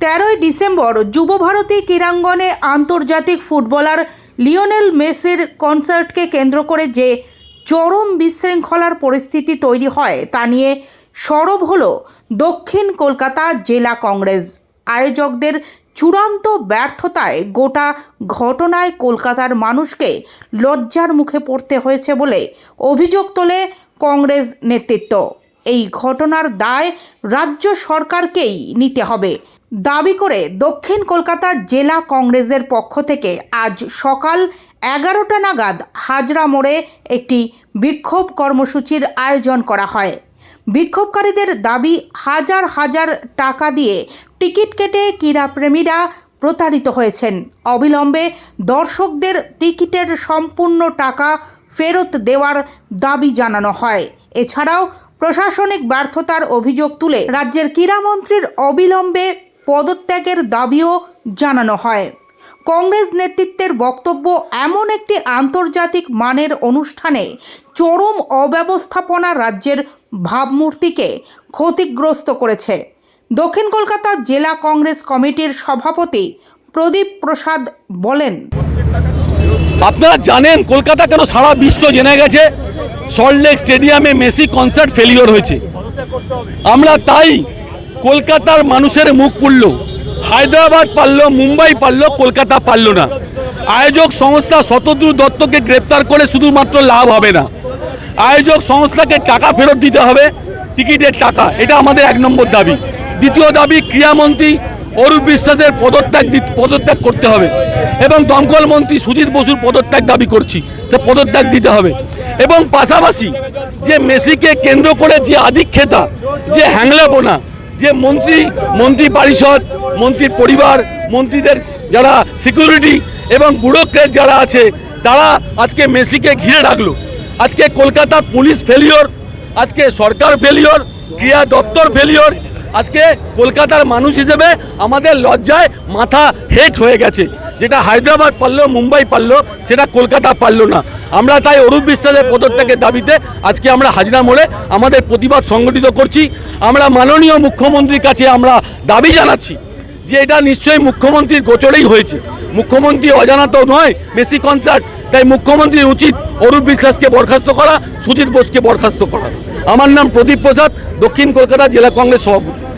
তেরোই ডিসেম্বর যুবভারতী ক্রীড়াঙ্গনে আন্তর্জাতিক footballer Lionel মেসির কনসার্টকে কেন্দ্র করে যে চরম বিশৃঙ্খলার পরিস্থিতি তৈরি হয় তা নিয়ে সরব হল দক্ষিণ কলকাতা জেলা কংগ্রেস। আয়োজকদের চূড়ান্ত ব্যর্থতায় গোটা ঘটনায় কলকাতার মানুষকে লজ্জার মুখে পড়তে হয়েছে বলে অভিযোগ তোলে কংগ্রেস নেতৃত্ব। এই ঘটনার দায় রাজ্য সরকারকেই নিতে হবে। দাবি করে দক্ষিণ কলকাতা জেলা কংগ্রেসের পক্ষ থেকে আজ সকাল এগারোটা নাগাদ হাজরা মোড়ে একটি বিক্ষোভ কর্মসূচির আয়োজন করা হয়। বিক্ষোভকারীদের দাবি হাজার হাজার টাকা দিয়ে টিকিট কেটে ক্রীড়াপ্রেমীরা প্রতারিত হয়েছেন। অবিলম্বে দর্শকদের টিকিটের সম্পূর্ণ টাকা ফেরত দেওয়ার দাবি জানানো হয়। এছাড়াও প্রশাসনিক ব্যর্থতার অভিযোগ তুলে রাজ্যের ক্রীড়ামন্ত্রীর অবিলম্বে পদত্যাগের দাবিও জানানো হয়। কংগ্রেস নেতৃত্বের বক্তব্য এমন একটি আন্তর্জাতিক মানের অনুষ্ঠানে চরম অব্যবস্থাপনা রাজ্যের ভাবমূর্তিকে ক্ষতিগ্রস্ত করেছে। দক্ষিণ কলকাতা জেলা কংগ্রেস কমিটির সভাপতি প্রদীপ প্রসাদ বলেন আপনারা জানেন, কলকাতা কেন সারা বিশ্ব জেনে গেছে? সল্টলেক স্টেডিয়ামে মেসি কনসার্ট ফেলিওর হয়েছে। আমরা তাই কলকাতার মানুষের মুখ পুড়ল। হায়দ্রাবাদ পারল, মুম্বাই পারল, কলকাতা পারল না। আয়োজক সংস্থা শতদ্রু দত্তকে গ্রেপ্তার করে শুধুমাত্র লাভ হবে না। আয়োজক সংস্থাকে টাকা ফেরত দিতে হবে, টিকিটের টাকা। এটা আমাদের এক নম্বর দাবি। দ্বিতীয় দাবি, ক্রীড়ামন্ত্রী অরূপ বিশ্বাসের পদত্যাগ পদত্যাগ করতে হবে। এবং দমকল মন্ত্রী সুজিত বসুর পদত্যাগ দাবি করছি। তো পদত্যাগ দিতে হবে। এবং পাশাপাশি যে মেসিকে কেন্দ্র করে যে আধিক্ষেতা, যে হ্যাংলাপোনা, যে মন্ত্রী মন্ত্রী পরিষদ মন্ত্রীর পরিবার, মন্ত্রীদের যারা সিকিউরিটি এবং ব্যুরোক্রেট যারা আছে, তারা আজকে মেসিকে ঘিরে রাখল। আজকে কলকাতা পুলিশ ফেলিওর আজকে সরকার ফেলিওর ক্রিয়া দপ্তর ফেলিওর আজকে কলকাতার মানুষ হিসেবে আমাদের লজ্জায় মাথা হেট হয়ে গেছে। যেটা হায়দ্রাবাদ পারল, মুম্বাই পারল, সেটা কলকাতা পারল না। আমরা তাই অরূপ বিশ্বাসের পদত্যাগের দাবিতে আজকে আমরা হাজিরা মোড়ে আমাদের প্রতিবাদ সংগঠিত করছি। আমরা মাননীয় মুখ্যমন্ত্রীর কাছে আমরা দাবি জানাচ্ছি যে এটা নিশ্চয়ই মুখ্যমন্ত্রীর গোচরেই হয়েছে। মুখ্যমন্ত্রী অজানা তো নয় মেসি কনসার্ট তাই মুখ্যমন্ত্রী উচিত অরূপ বিশ্বাসকে বরখাস্ত করা, সুজিত বোসকে বরখাস্ত করা। আমার নাম প্রদীপ প্রসাদ, দক্ষিণ কলকাতা জেলা কংগ্রেস সভাপতি।